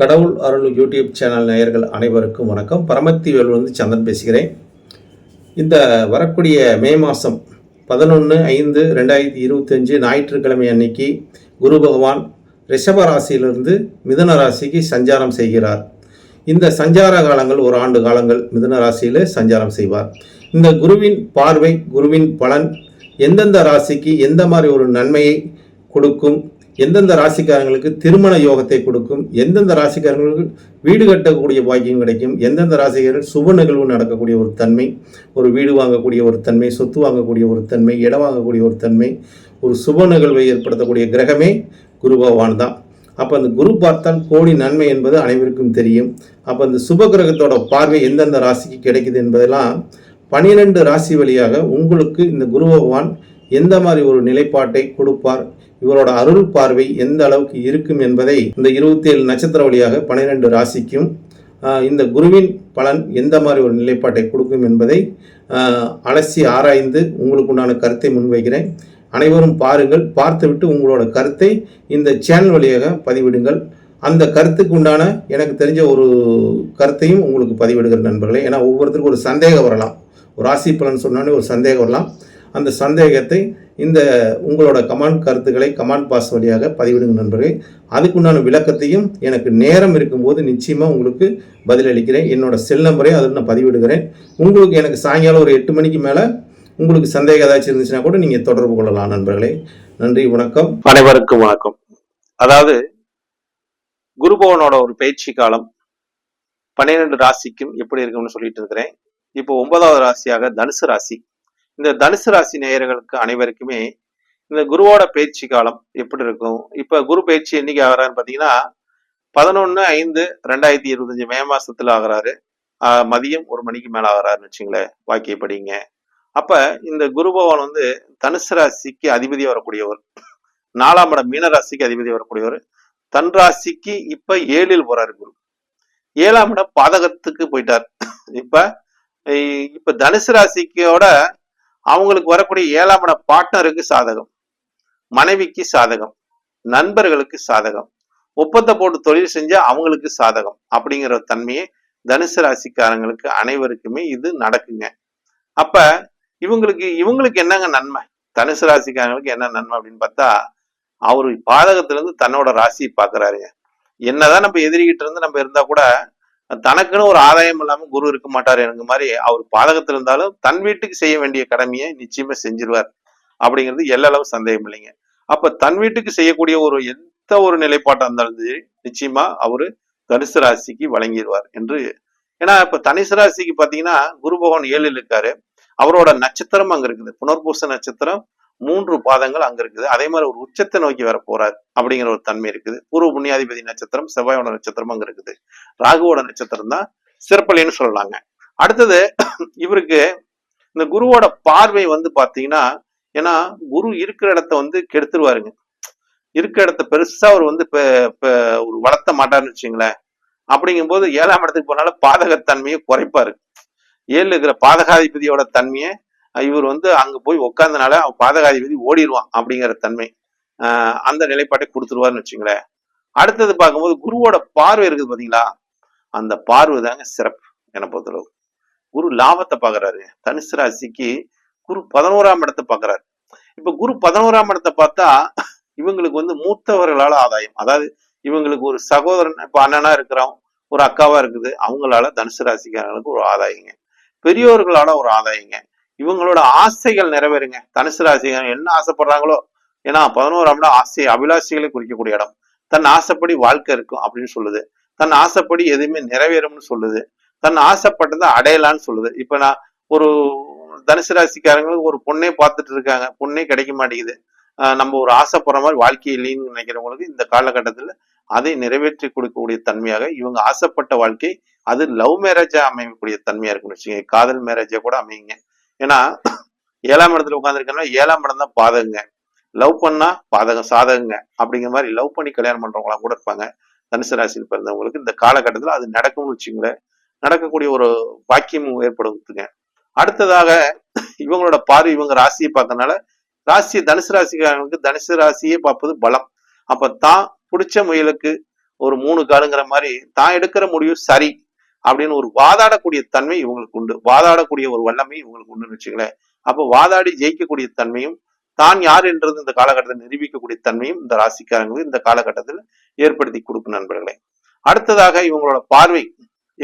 கடவுள் அருள் YouTube channel நேயர்கள் அனைவருக்கும் வணக்கம். பரமத்தி வந்து சந்தன் பேசுகிறேன். இந்த வரக்கூடிய மே மாதம் பதினொன்று ஐந்து ரெண்டாயிரத்தி இருபத்தஞ்சு ஞாயிற்றுக்கிழமை அன்னைக்கு குரு பகவான் ரிஷப ராசியிலிருந்து மிதன ராசிக்கு சஞ்சாரம் செய்கிறார். இந்த சஞ்சார காலங்கள் ஒரு ஆண்டு காலங்கள் மிதன ராசியில் சஞ்சாரம் செய்வார். இந்த குருவின் பார்வை குருவின் பலன் எந்தெந்த ராசிக்கு எந்த மாதிரி ஒரு நன்மையை கொடுக்கும் எந்தெந்த ராசிக்காரங்களுக்கு திருமண யோகத்தை கொடுக்கும் எந்தெந்த ராசிக்காரங்களுக்கு வீடு கட்டக்கூடிய பாக்கியம் கிடைக்கும் எந்தெந்த ராசிக்காரர்கள் சுப நிகழ்வு நடக்கக்கூடிய ஒரு தன்மை ஒரு வீடு வாங்கக்கூடிய ஒரு தன்மை சொத்து வாங்கக்கூடிய ஒரு தன்மை இடம் வாங்கக்கூடிய ஒரு தன்மை ஒரு சுப நிகழ்வை ஏற்படுத்தக்கூடிய கிரகமே குரு பகவான் தான். அப்போ அந்த குரு பார்த்தால் கோடி நன்மை என்பது அனைவருக்கும் தெரியும். அப்போ அந்த சுப கிரகத்தோட பார்வை எந்தெந்த ராசிக்கு கிடைக்குது என்பதெல்லாம் பனிரெண்டு ராசி வழியாக உங்களுக்கு இந்த குரு பகவான் எந்த மாதிரி ஒரு நிலைப்பாட்டை கொடுப்பார் இவரோட அருள் பார்வை எந்த அளவுக்கு இருக்கும் என்பதை இந்த இருபத்தி ஏழு நட்சத்திர வழியாக பன்னிரெண்டு ராசிக்கும் இந்த குருவின் பலன் எந்த மாதிரி ஒரு நிலைப்பாட்டை கொடுக்கும் என்பதை அலசி ஆராய்ந்து உங்களுக்கு உண்டான கருத்தை முன்வைக்கிறேன். அனைவரும் பாருங்கள் பார்த்துவிட்டு உங்களோட கருத்தை இந்த சேனல் வழியாக பதிவிடுங்கள். அந்த கருத்துக்கு உண்டான எனக்கு தெரிஞ்ச ஒரு கருத்தையும் உங்களுக்கு பதிவிடுகிற நண்பர்களே. ஏன்னா ஒவ்வொருத்தருக்கும் ஒரு சந்தேகம் வரலாம். ஒரு ராசி பலன் சொன்னோடனே ஒரு சந்தேகம் வரலாம். அந்த சந்தேகத்தை இந்த உங்களோட கமாண்ட் கருத்துக்களை கமாண்ட் பாஸ் வழியாக பதிவிடுங்க நண்பர்களே. அதுக்குண்டான விளக்கத்தையும் எனக்கு நேரம் இருக்கும்போது நிச்சயமாக உங்களுக்கு பதிலளிக்கிறேன். என்னோட செல் நம்பரையும் அதில் நான் பதிவிடுகிறேன். உங்களுக்கு எனக்கு சாயங்காலம் ஒரு எட்டு மணிக்கு மேலே உங்களுக்கு சந்தேகம் ஏதாச்சும் இருந்துச்சுன்னா கூட நீங்கள் தொடர்பு கொள்ளலாம் நண்பர்களே. நன்றி வணக்கம். அனைவருக்கும் வணக்கம். அதாவது குருபவனோட ஒரு பயிற்சி காலம் பன்னிரெண்டு ராசிக்கும் எப்படி இருக்கும்னு சொல்லிட்டு இருக்கிறேன். இப்போ ஒன்பதாவது ராசியாக தனுசு ராசி இந்த தனுசு ராசி நேயர்களுக்கு அனைவருக்குமே இந்த குருவோட பயிற்சி காலம் எப்படி இருக்கும்? இப்ப குரு பயிற்சி என்னைக்கு ஆகிறான்னு பாத்தீங்கன்னா பதினொன்னு ஐந்து ரெண்டாயிரத்தி இருபத்தஞ்சு மே மாசத்துல ஆகிறாரு. மதியம் ஒரு மணிக்கு மேல ஆகுறாருன்னு வச்சுங்களேன் வாக்கியப்படிங்க அப்ப இந்த குரு பகவான் வந்து தனுசு ராசிக்கு அதிபதி வரக்கூடியவர். நாலாம் இடம் மீன ராசிக்கு அதிபதி வரக்கூடியவர். தன் ராசிக்கு இப்ப ஏழில் போறாரு குரு. ஏழாம் இடம் பாதகத்துக்கு போயிட்டார். இப்ப இப்ப தனுசு ராசிக்கோட அவங்களுக்கு வரக்கூடிய ஏழாம் இட பார்ட்னருக்கு சாதகம் மனைவிக்கு சாதகம் நண்பர்களுக்கு சாதகம் ஒப்பந்த போட்டு தொழில் செஞ்சா அவங்களுக்கு சாதகம் அப்படிங்கிற தன்மையை தனுசு ராசிக்காரங்களுக்கு அனைவருக்குமே இது நடக்குங்க. அப்ப இவங்களுக்கு இவங்களுக்கு என்னங்க நன்மை? தனுசு ராசிக்காரங்களுக்கு என்ன நன்மை அப்படின்னு பார்த்தா அவரு பாதகத்துல இருந்து தன்னோட ராசியை பாக்குறாருங்க என்னதான் நம்ம எதிரிகிட்டு இருந்து நம்ம இருந்தா கூட தனக்குன்னு ஒரு ஆதாயம் இல்லாம குரு இருக்க மாட்டார் எனக்கு மாதிரி அவர் பாதகத்துல இருந்தாலும் தன் வீட்டுக்கு செய்ய வேண்டிய கடமையை நிச்சயமா செஞ்சிருவார் அப்படிங்கிறது எல்லளவு சந்தேகம் இல்லைங்க. அப்ப தன் வீட்டுக்கு செய்யக்கூடிய ஒரு எந்த ஒரு நிலைப்பாட்டா இருந்தாலும் சரி நிச்சயமா அவரு தனுசு ராசிக்கு வழங்கிடுவார் என்று. ஏன்னா இப்ப தனுசு ராசிக்கு பாத்தீங்கன்னா குரு பகவான் ஏழில் இருக்காரு. அவரோட நட்சத்திரம் அங்க இருக்குது. புனர்பூச நட்சத்திரம் மூன்று பாதங்கள் அங்க இருக்குது. அதே மாதிரி ஒரு உச்சத்தை நோக்கி வர போறார் அப்படிங்கிற ஒரு தன்மை இருக்குது. பூர்வ புண்ணியாதிபதி நட்சத்திரம் செவ்வாயோட நட்சத்திரம் அங்க இருக்குது. ராகுவோட நட்சத்திரம் தான் சிறப்பலின்னு சொல்லலாங்க. அடுத்தது இவருக்கு இந்த குருவோட பார்வை வந்து பாத்தீங்கன்னா ஏன்னா குரு இருக்கிற இடத்த வந்து கெடுத்துருவாருங்க. இருக்கிற இடத்த பெருசா அவர் வந்து ஒரு வளர்த்த மாட்டாருன்னு வச்சுங்களேன். அப்படிங்கும்போது ஏழாம் இடத்துக்கு போனால பாதகத்தன்மையை குறைப்பாரு. ஏழு இருக்கிற பாதகாதிபதியோட தன்மையை இவர் வந்து அங்க போய் உட்கார்ந்தனால அவன் பாதகாதிபதி ஓடிடுவான் அப்படிங்கிற தன்மை அந்த நிலைப்பாட்டை கொடுத்துருவாருன்னு வச்சுங்களேன். அடுத்தது பார்க்கும்போது குருவோட பார்வை இருக்குது பாத்தீங்களா? அந்த பார்வை தாங்க சிறப்பு என்னை பொறுத்தளவு. குரு லாபத்தை பாக்குறாரு தனுசு ராசிக்கு குரு பதினோராம் இடத்தை பாக்குறாரு இப்ப குரு பதினோராம் இடத்தை பார்த்தா இவங்களுக்கு வந்து மூத்தவர்களால ஆதாயம். அதாவது இவங்களுக்கு ஒரு சகோதரன் இப்ப அண்ணனா இருக்கிறோம் ஒரு அக்காவா இருக்குது. அவங்களால தனுசு ராசிக்காரங்களுக்கு ஒரு ஆதாயங்க. பெரியோர்களால ஒரு ஆதாயங்க. இவங்களோட ஆசைகள் நிறைவேறுங்க. தனுசு ராசிக்காரங்க என்ன ஆசைப்படுறாங்களோ ஏன்னா பதினோராம் இடம் ஆசை அபிலாஷைகளை குறிக்கக்கூடிய இடம். தன் ஆசைப்படி வாழ்க்கை இருக்கும் அப்படின்னு சொல்லுது. தன் ஆசைப்படி எதுவுமே நிறைவேறும்னு சொல்லுது. தன் ஆசைப்பட்டதை அடையலான்னு சொல்லுது. இப்ப நான் ஒரு தனுசு ராசிக்காரங்களுக்கு ஒரு பொண்ணே பார்த்துட்டு இருக்காங்க. பொண்ணே கிடைக்க மாட்டேங்குது. நம்ம ஒரு ஆசைப்படுற மாதிரி வாழ்க்கை இல்லைன்னு நினைக்கிறவங்களுக்கு இந்த காலகட்டத்தில் அதை நிறைவேற்றி கொடுக்கக்கூடிய தன்மையாக இவங்க ஆசைப்பட்ட வாழ்க்கை அது லவ் மேரேஜா அமையக்கூடிய தன்மையா இருக்குன்னு வச்சுக்கோங்க. காதல் மேரேஜா கூட அமையுங்க. ஏன்னா ஏழாம் இடத்துல உட்காந்துருக்கனா ஏழாம் இடம் தான் பாதகங்க. லவ் பண்ணா பாதகம் சாதகங்க. அப்படிங்கிற மாதிரி லவ் பண்ணி கல்யாணம் பண்றவங்களாம் கூட இருப்பாங்க. தனுசு ராசியில் பிறந்தவங்களுக்கு. இந்த காலகட்டத்தில் அது நடக்கும்னு வச்சுங்களேன் நடக்கக்கூடிய ஒரு பாக்கியம் ஏற்படுத்துங்க. அடுத்ததாக இவங்களோட பார்வை இவங்க ராசியை பார்க்கறதுனால ராசி தனுசு ராசிக்காரங்களுக்கு தனுசு ராசியே பார்ப்பது பலம். அப்ப தான் பிடிச்ச முயலுக்கு ஒரு மூணு காலுங்கிற மாதிரி தான் எடுக்கிற முடிவு சரி. அப்படின்னு ஒரு வாதாடக்கூடிய தன்மை இவங்களுக்கு உண்டு. வாதாடக்கூடிய ஒரு வல்லமை இவங்களுக்கு உண்டுன்னு வச்சுங்களேன் அப்போ வாதாடி ஜெயிக்கக்கூடிய தன்மையும் தான் யார் என்றது இந்த காலகட்டத்தில் நிரூபிக்கக்கூடிய தன்மையும் இந்த ராசிக்காரங்களுக்கு இந்த காலகட்டத்தில் ஏற்படுத்தி கொடுக்கும் நண்பர்களே. அடுத்ததாக இவங்களோட பார்வை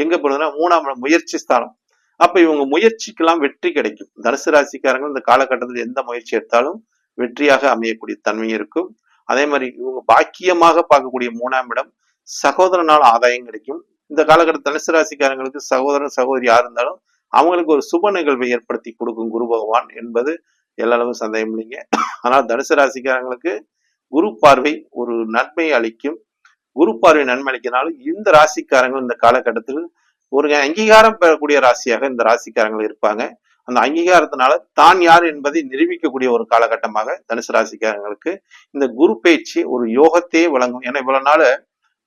எங்க போறதுன்னா மூணாம் முயற்சி ஸ்தானம். அப்ப இவங்க முயற்சிக்கெல்லாம் வெற்றி கிடைக்கும். தனுசு ராசிக்காரங்க இந்த காலகட்டத்தில் எந்த முயற்சி எடுத்தாலும் வெற்றியாக அமையக்கூடிய தன்மை இருக்கும். அதே மாதிரி இவங்க பாக்கியமாக பார்க்கக்கூடிய மூணாம் இடம் சகோதரனால் ஆதாயம் கிடைக்கும். இந்த காலகட்ட தனுசு ராசிக்காரங்களுக்கு சகோதரன் சகோதரி யார் இருந்தாலும் அவங்களுக்கு ஒரு சுப நிகழ்வை ஏற்படுத்தி கொடுக்கும் குரு பகவான் என்பது எல்லாரும் சந்தேகம் இல்லைங்க. ஆனால் தனுசு ராசிக்காரங்களுக்கு குரு பார்வை ஒரு நன்மை அளிக்கும். குரு பார்வை நன்மை அளிக்கிறனால இந்த ராசிக்காரங்கள் இந்த காலகட்டத்தில் ஒரு அங்கீகாரம் பெறக்கூடிய ராசியாக இந்த ராசிக்காரங்கள் இருப்பாங்க. அந்த அங்கீகாரத்தினால தான் யார் என்பதை நிரூபிக்கக்கூடிய ஒரு காலகட்டமாக தனுசு ராசிக்காரங்களுக்கு இந்த குரு பேச்சு ஒரு யோகத்தையே வழங்கும். ஏன்னா இவ்வளவு நாள்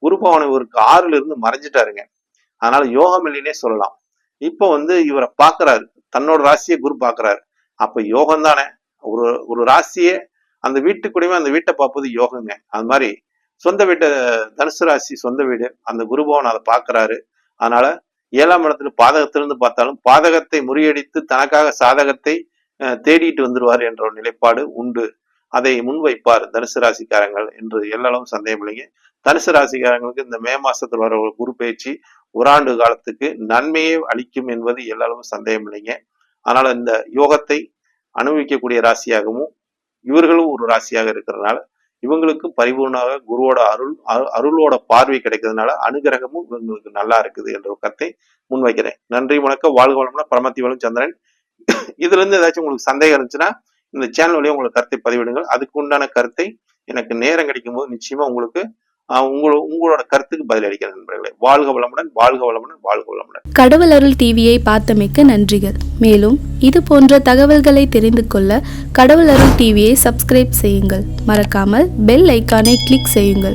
குருபவனை ஒரு ஆறுல இருந்து மறைஞ்சிட்டாருங்க. அதனால யோகம் இல்லைன்னே சொல்லலாம். இப்போ வந்து இவரை பார்க்கறாரு. தன்னோட ராசியை குரு பாக்குறாரு அப்ப யோகம் தானே. ஒரு ஒரு ராசியே அந்த வீட்டுக்குடியுமே அந்த வீட்டை பார்ப்பது யோகங்க. அது மாதிரி சொந்த வீட்டை தனுசு ராசி சொந்த வீடு அந்த குருபவன் அதை பார்க்கறாரு. அதனால ஏழாம் இடத்துல பாதகத்திலிருந்து பார்த்தாலும் பாதகத்தை முறியடித்து தனக்காக சாதகத்தை அஹ், தேடிட்டு வந்துருவார் என்ற ஒரு நிலைப்பாடு உண்டு. அதை முன்வைப்பார் தனுசு ராசிக்காரங்கள் என்று எல்லாரும் சந்தேகம் இல்லைங்க தனுசு ராசிக்காரங்களுக்கு இந்த மே மாசத்துல வர ஒரு குரு பயிற்சி ஒரு ஆண்டு காலத்துக்கு நன்மையே அளிக்கும் என்பது எல்லாரும் சந்தேகம் இல்லைங்க. அதனால இந்த யோகத்தை அனுபவிக்கக்கூடிய ராசியாகவும் இவர்களும் ஒரு ராசியாக இருக்கிறதுனால இவங்களுக்கு பரிபூர்ணமாக குருவோட அருள் அரு- அருளோட பார்வை கிடைக்கிறதுனால அனுகிரகமும் இவங்களுக்கு நல்லா இருக்குது என்ற ஒரு கருத்தை முன்வைக்கிறேன். நன்றி வணக்கம் வாழ்க வளம்னா பரமத்தி வளம் சந்திரன். இதுல இருந்து ஏதாச்சும் உங்களுக்கு சந்தேகம் இருந்துச்சுன்னா இந்த சேனல் வழியே உங்களுக்கு கருத்தை பதிவிடுங்கள். அதுக்கு உண்டான கருத்தை எனக்கு நேரம் கிடைக்கும் போது நிச்சயமா உங்களுக்கு உங்களோட உங்களோட கருத்துக்கு பதில் நண்பர்களே. வாழ்க வளமுடன் வாழ்க வளமுடன் வாழ்க வளமுடன். கடவுள் அருள் டிவியை பார்த்தமைக்க நன்றிகள். மேலும் இது போன்ற தகவல்களை தெரிந்து கொள்ள கடவுள் அருள் டிவியை சப்ஸ்கிரைப் செய்யுங்கள். மறக்காமல் பெல் ஐக்கானை கிளிக் செய்யுங்கள்.